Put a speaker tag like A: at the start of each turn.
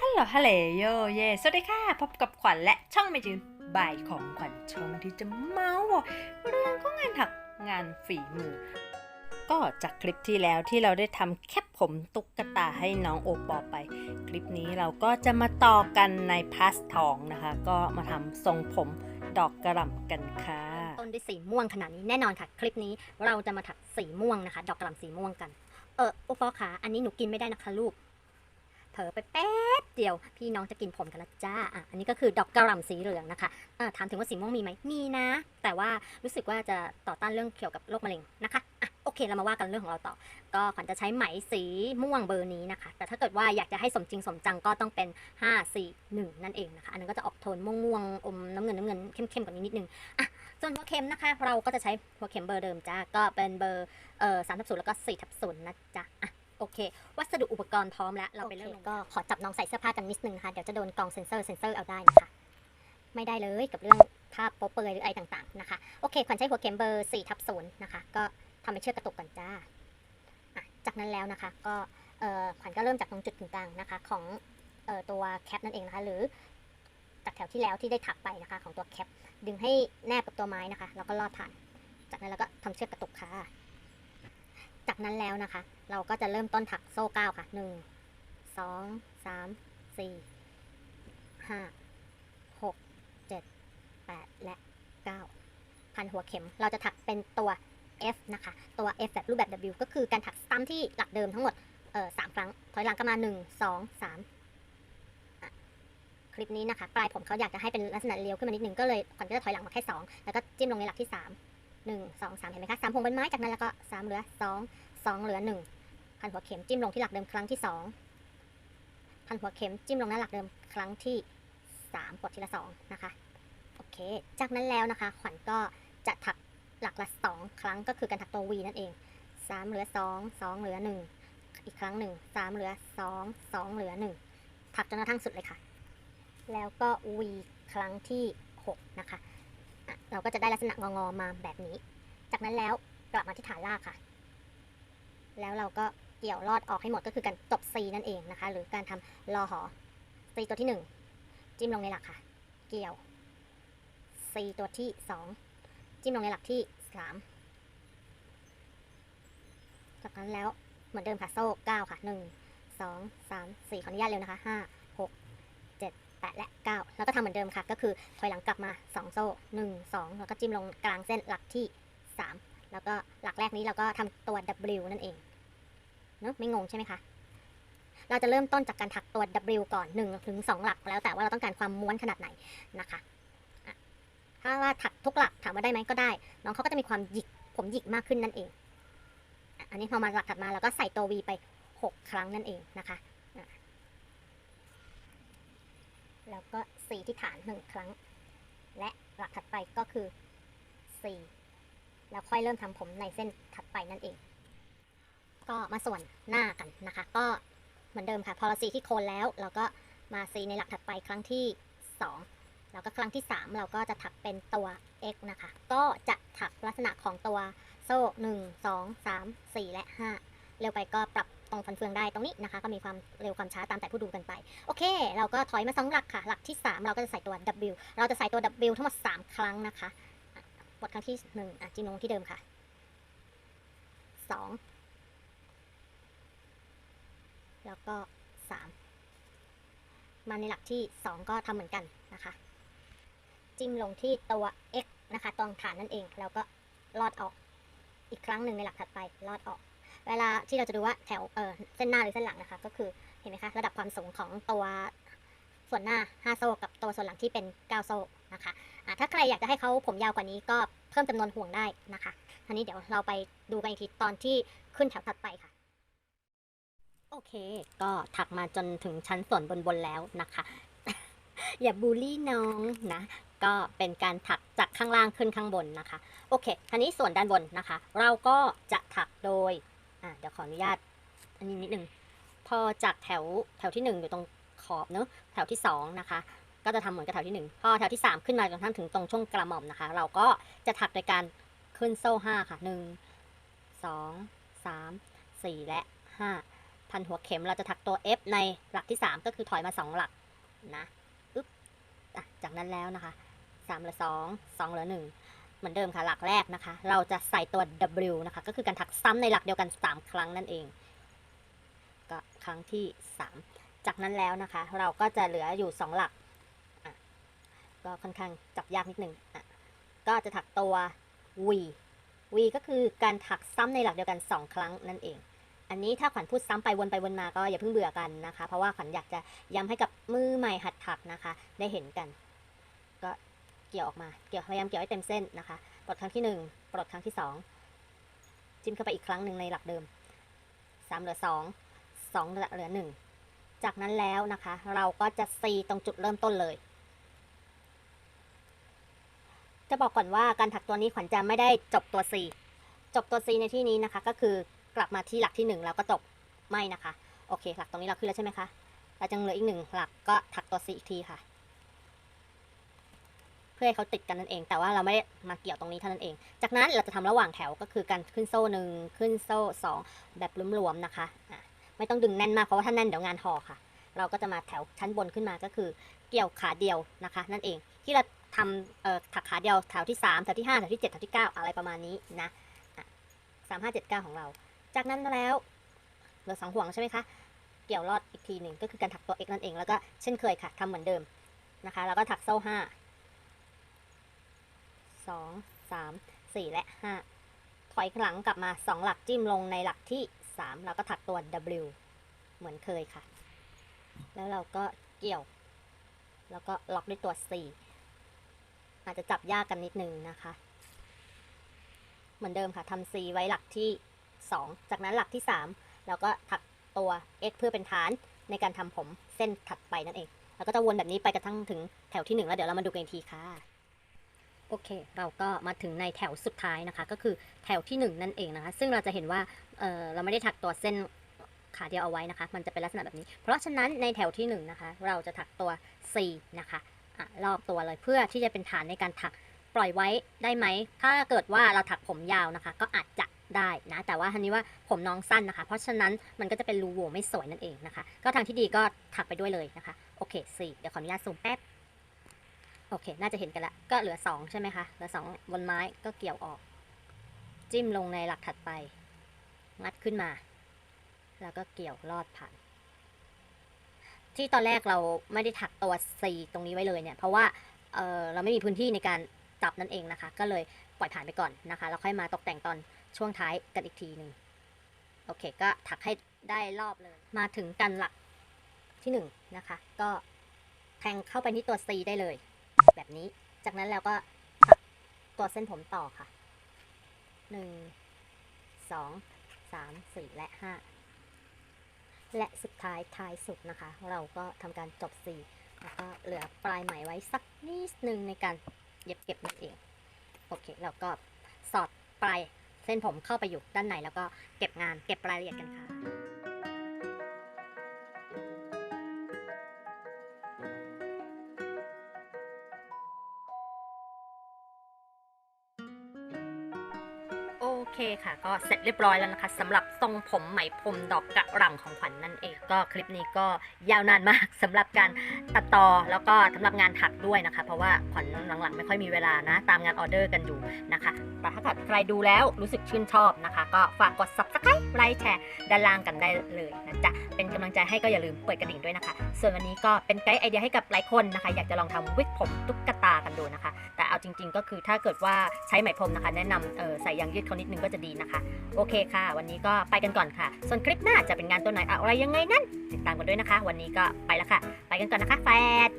A: ฮัลโหลฮัลโหลโยเยสวัสดีค่ะ พบกับขวัญและช่องไม่จืนบ่ายของขวัญช่องที่จะเมาส์เรื่องของงานถักงานฝีมือ ก็จากคลิปที่แล้วที่เราได้ทำแคปผมตุ๊กตาให้น้องโอปอไป คลิปนี้เราก็จะมาต่อกันในพาสทองนะคะ ก็มาทำทรงผมดอกกระหล่ำกันค่ะ
B: ต้นด้วยสีม่วงขนาดนี้แน่นอนค่ะ คลิปนี้เราจะมาถักสีม่วงนะคะ ดอกกระหล่ำสีม่วงกัน เออโอปอขาอันนี้หนูกินไม่ได้นะคะลูก เผลอไปแป๊บเดียว พี่น้องจะกินผมกันล้วจ้าอะอันนี้ก็คือดอกกระหล่ำสีเหลืองนะคะอ่าถามถึงว่าสีม่วงมีไหมมีนะ แต่ว่ารู้สึกว่าจะต่อต้านเรื่องเกี่ยวกับโรคมะเร็งนะคะอะโอเคเรามาว่ากันเรื่องของเราต่อ ก็ขวัญจะใช้ไหมสีม่วงเบอร์นี้นะคะ แต่ถ้าเกิดว่าอยากจะให้สมจริงสมจังก็ต้องเป็น 5 4 1 นั่นเองนะคะ อันนั้นก็จะออกโทนม่วงๆอมน้ำเงินน้ำเงินเข้มๆกว่านี้นิดนึงอะส่วนหัวเข็มนะคะ เราก็จะใช้หัวเข็มเบอร์เดิมจ้าก็เป็นเบอร์เอ่อสามทับศูนย์แล้วก็สี่ทับศูนย์นะจ๊ะอะ โอเค วัสดุอุปกรณ์พร้อมแล้ว เราไปเริ่มก็ขอจับน้องใส่เสื้อผ้ากันนิดนึงนะคะเดี๋ยวจะโดนกล่องเซ็นเซอร์เซ็นเซอร์เอาได้นะคะ ไม่ได้เลยกับเรื่องภาพโป๊เปลือยหรืออะไรต่างๆนะคะ โอเค ขวัญใช้หัวเข็มเบอร์4ทับศูนย์นะคะ ก็ทำเป็นเชือกกระตุกก่อนจ้าอะจากนั้นแล้วนะคะ ก็เอ่อขวัญก็เริ่มจากตรงจุดกึ่งกลางนะคะ ของเอ่อตัวแคปนั่นเองนะคะ หรือจากแถวที่แล้วที่ได้ถักไปนะคะ ของตัวแคป ดึงให้แนบกับตัวไม้นะคะ แล้วก็ลอดผ่าน จากนั้นเราก็ทำเชือกกระตุกค่ะ จากนั้นแล้วนะคะ เราก็จะเริ่มต้นถักโซ่เก้าค่ะหนึ่งสองสามสี่ห้าหกเจ็ดแปดและเก้าพันหัวเข็มเราจะถักเป็นตัว F นะคะ ตัว F แบบรูปแบบ W ก็คือการถักซ้ำที่หลักเดิมทั้งหมดเอ่อสามครั้ง ถอยหลังกันมาหนึ่งสองสามคลิปนี้นะคะ ปลายผมเขาอยากจะให้เป็นลักษณะเลี้ยวขึ้นมานิดนึงก็เลยขวัญก็จะถอยหลังมาแค่สองแล้วก็จิ้มลงในหลักที่สาม หนึ่งสองสามเห็นไหมคะสามพวงเป็นไม้จากนั้นแล้วก็สามเหลือสองสองเหลือหนึ่งพันหัวเข็มจิ้มลงที่หลักเดิมครั้งที่สองพันหัวเข็มจิ้มลงหน้าหลักเดิมครั้งที่สามกดทีละสองนะคะโอเค จากนั้นแล้วนะคะ ขวัญก็จะถักหลักละสองครั้งก็คือการถักตัว V นั่นเองสามเหลือสองสองเหลือหนึ่งอีกครั้งหนึ่งสามเหลือสองสองเหลือหนึ่งถักจนกระทั่งสุดเลยค่ะ แล้วก็ V ครั้งที่หกนะคะ เราก็จะได้ลักษณะงอๆมาแบบนี้ จากนั้นแล้วกลับมาที่ฐานรากค่ะ แล้วเราก็เกี่ยวลอดออกให้หมดก็คือการจบ C นั่นเองนะคะ หรือการทำลอหอ C ตัวที่หนึ่งจิ้มลงในหลักค่ะ เกี่ยว C ตัวที่สองจิ้มลงในหลักที่สามจากนั้นแล้วเหมือนเดิมค่ะ โซ่เก้าค่ะหนึ่งสองสามสี่ขออนุญาตเร็วนะคะห้าหกเจ็ดแปดและเก้าแล้วก็ทำเหมือนเดิมค่ะ ก็คือถอยหลังกลับมาสองโซ่หนึ่งสองแล้วก็จิ้มลงกลางเส้นหลักที่สามแล้วก็หลักแรกนี้เราก็ทำตัว W นั่นเองเนอะไม่งงใช่ไหมคะ เราจะเริ่มต้นจากการถักตัว W ก่อน 1 ถึง 2 หลักแล้วแต่ว่าเราต้องการความม้วนขนาดไหนนะคะถ้าว่าถักทุกหลักถามว่าได้ไหมก็ได้ น้องเขาก็จะมีความหยิกผมหยิกมากขึ้นนั่นเอง อันนี้พอมาหลักถัดมาเราก็ใส่ตัว V ไป 6 ครั้งนั่นเองนะคะอะ แล้วก็ C ที่ฐาน 1 ครั้ง และหลักถัดไปก็คือ C แล้วค่อยเริ่มทำผมในเส้นถัดไปนั่นเอง ก็มาส่วนหน้ากันนะคะ ก็เหมือนเดิมค่ะ พอเราซีที่โคนแล้ว เราก็มาซีในหลักถัดไปครั้งที่ 2 แล้วก็ครั้งที่ 3 เราก็จะถักเป็นตัว x นะคะ ก็จะถักลักษณะของตัวโซ่ 1 2 3 4 และ 5 เร็วไปก็ปรับ ตรงฟันเฟืองได้ตรงนี้นะคะ ก็มีความเร็วความช้าตามแต่ผู้ดูกันไป โอเค เราก็ถอยมาสองหลักค่ะ หลักที่ 3 เราก็จะใส่ตัว w เราจะใส่ตัว w ทั้งหมด 3 ครั้งนะคะอะบทครั้งที่1อะจิ้มลงที่เดิมค่ะ 2 แล้วก็ 3 มาในหลักที่ 2 ก็ทำเหมือนกันนะคะ จิ้มลงที่ตัว x นะคะตรงฐานนั่นเอง แล้วก็ลอดออกอีกครั้งหนึ่งในหลักถัดไปลอดออก เวลาที่เราจะดูว่าแถวเออเส้นหน้าหรือเส้นหลังนะคะ ก็คือเห็นไหมคะระดับความสูงของตัวส่วนหน้า 5 โซ่กับตัวส่วนหลังที่เป็น 9 โซ่นะคะะถ้าใครอยากจะให้เขาผมยาวกว่านี้ก็เพิ่มจำนวนห่วงได้นะคะทีนี้เดี๋ยวเราไปดูกันอีกทีตอนที่ขึ้นแถวถัดไปค่ะ โอเค ก็ถักมาจนถึงชั้นส่วนบนๆแล้วนะคะ อย่าบูลลี่น้องนะก็เป็นการถักจากข้างล่างขึ้นข้างบนนะคะ โอเคทีนี้ส่วนด้านบนนะคะ เราก็จะถักโดย อะเดี๋ยวขออนุญาตอันนี้นิดนึง พอจากแถวแถวที่หนึ่งอยู่ตรงขอบเนอะแถวที่สองนะคะ ก็จะทำเหมือนกับแถวที่หนึ่งพอแถวที่สามขึ้นมาจนทั่งถึงตรงช่วงกระหม่อมนะคะ เราก็จะถักโดยการขึ้นโซ่ห้าค่ะหนึ่งสองสามสี่และห้าพันหัวเข็มเราจะถักตัว F ในหลักที่ 3 ก็คือถอยมา 2 หลักนะอึ๊บอะจากนั้นแล้วนะคะ3เหลือ2 2เหลือ1 เหมือนเดิมค่ะหลักแรกนะคะ เราจะใส่ตัว W นะคะ ก็คือการถักซ้ำในหลักเดียวกัน 3 ครั้งนั่นเอง ก็ครั้งที่ 3 จากนั้นแล้วนะคะ เราก็จะเหลืออยู่ 2 หลัก ก็ค่อนข้างจับยากนิดนึงอะก็จะถักตัว V V ก็คือการถักซ้ำในหลักเดียวกัน 2 ครั้งนั่นเอง อันนี้ถ้าขวัญพูดซ้ำไปวนไปวนมาก็อย่าเพิ่งเบื่อกันนะคะ เพราะว่าขวัญอยากจะย้ำให้กับมือใหม่หัดถักนะคะ ได้เห็นกัน ก็ เกี่ยวออกมา เกี่ยวพยายามเกี่ยวให้เต็มเส้นนะคะ ปลดครั้งที่หนึ่งปลดครั้งที่สองจิ้มเข้าไปอีกครั้งหนึ่งในหลักเดิมสามเหลือสองสองเหลือหนึ่งจากนั้นแล้วนะคะ เราก็จะซีตรงจุดเริ่มต้นเลย จะบอกก่อนว่าการถักตัวนี้ขวัญจะไม่ได้จบตัว C จบตัว C ในที่นี้นะคะ ก็คือกลับมาที่หลักที่หนึ่งแล้วก็จบไม่นะคะ โอเค หลักตรงนี้เราขึ้นแล้วใช่ไหมคะเราจะเหลืออีกหนึ่งหลักก็ถักตัว C อีกทีค่ะ เพื่อให้เขาติดกันนั่นเอง แต่ว่าเราไม่ได้มาเกี่ยวตรงนี้เท่านั้นเอง จากนั้นเราจะทำระหว่างแถวก็คือการขึ้นโซ่หนึ่งขึ้นโซ่สองแบบหลวมๆนะคะะไม่ต้องดึงแน่นมากเพราะว่าถ้าแน่นเดี๋ยวงานห่อค่ะ เราก็จะมาแถวชั้นบนขึ้นมาก็คือเกี่ยวขาเดียวนะคะ นั่นเองที่เราทำเอ่อถักขาเดียวแถวที่3แถวที่5แถวที่7แถวที่ 9 อะไรประมาณนี้นะสามห้าเจ็ดเก้าของเรา จากนั้นแล้วเหลือสองห่วงใช่ไหมคะ เกี่ยวรอดอีกทีหนึ่งก็คือการถักตัว x นั่นเอง แล้วก็เช่นเคยค่ะทำเหมือนเดิมนะคะ แล้วก็ถักโซ่ห้า สองสามสี่และห้าถอยหลังกลับมาสองหลักจิ้มลงในหลักที่สามแล้วก็ถักตัว w เหมือนเคยค่ะ แล้วเราก็เกี่ยว แล้วก็ล็อกด้วยตัว C อาจจะจับยากกันนิดนึงนะคะ เหมือนเดิมค่ะทำ C ไว้หลักที่ 2 จากนั้นหลักที่ 3 แล้วก็ถักตัว X เพื่อเป็นฐานในการทำผมเส้นถัดไปนั่นเอง แล้วก็จะวนแบบนี้ไปกระทั่งถึงแถวที่ 1 แล้วเดี๋ยวเรามาดูกันอีกทีค่ะ โอเค เราก็มาถึงในแถวสุดท้ายนะคะ ก็คือแถวที่ 1 นั่นเองนะคะ ซึ่งเราจะเห็นว่าเเราไม่ได้ถักตัวเส้นขาเดียวเอาไว้นะคะ มันจะเป็นลักษณะแบบนี้ เพราะฉะนั้นในแถวที่1นะคะ เราจะถักตัว C นะคะอะรอบตัวเลยเพื่อที่จะเป็นฐานในการถักปล่อยไว้ได้ไหม ถ้าเกิดว่าเราถักผมยาวนะคะ ก็อาจจะได้นะ แต่ว่าทันนี้ว่าผมน้องสั้นนะคะ เพราะฉะนั้นมันก็จะเป็นรูโหว่ไม่สวยนั่นเองนะคะ ก็ทางที่ดีก็ถักไปด้วยเลยนะคะ โอเค4เดี๋ยวขออนุญาตซูมแป๊บ โอเค น่าจะเห็นกันละ ก็เหลือ 2 ใช่ไหมคะ เหลือ 2 บนไม้ก็เกี่ยวออก จิ้มลงในหลักถัดไป งัดขึ้นมา แล้วก็เกี่ยวลอดผ่าน ที่ตอนแรกเราไม่ได้ถักตัว C ตรงนี้ไว้เลยเนี่ย เพราะว่าเออเราไม่มีพื้นที่ในการจับนั่นเองนะคะ ก็เลยปล่อยผ่านไปก่อนนะคะ แล้วค่อยมาตกแต่งตอนช่วงท้ายกันอีกทีหนึ่งโอเค ก็ถักให้ได้รอบเลย มาถึงกันหลักที่หนึ่งนะคะ ก็แทงเข้าไปที่ตัว C ได้เลย แบบนี้ จากนั้นแล้วก็ถักตัวเส้นผมต่อค่ะ หนึ่ง สอง สาม สี่และห้า และสุดท้ายท้ายสุดนะคะ เราก็ทำการจบสี่แล้วก็เหลือปลายไหมไว้สักนิดนึงในการเย็บเก็บนั่นเอง โอเค เราก็สอดปลายเส้นผมเข้าไปอยู่ด้านในแล้วก็เก็บงานเก็บรายละเอียดกันค่ะ เคค่ะ ก็เสร็จเรียบร้อยแล้วนะคะสำหรับทรงผมไหมพรมดอกกระหล่ำของขวัญนั่นเอง ก็คลิปนี้ก็ยาวนานมากสำหรับการตัดต่อแล้วก็สำหรับงานถักด้วยนะคะ เพราะว่าขวัญหลังๆ ไม่ค่อยมีเวลานะ ตามงานออเดอร์กันอยู่นะคะแต่ถ้าเกิดใครดูแล้วรู้สึกชื่นชอบนะคะ ก็ฝากกด subscribe ไลค์แชร์ด้านล่างกันได้เลยนะจ๊ะเป็นกำลังใจให้ก็อย่าลืมเปิดกระดิ่งด้วยนะคะ ส่วนวันนี้ก็เป็นไกด์ไอเดียให้กับหลายคนนะคะ อยากจะลองทำวิกผมตุ๊กตากันดูนะคะ แต่เอาจริง ๆ ก็คือถ้าเกิดว่าใช้ไหมพรมนะคะ แนะนำใส่ยางยืดเขานิดนึงก็จะดีนะคะ โอเคค่ะ วันนี้ก็ไปกันก่อนค่ะ ส่วนคลิปหน้าจะเป็นงานตัวไหนอะไรยังไงนั้นติดตามกันด้วยนะคะ วันนี้ก็ไปแล้วค่ะ ไปกันก่อนนะคะแฟด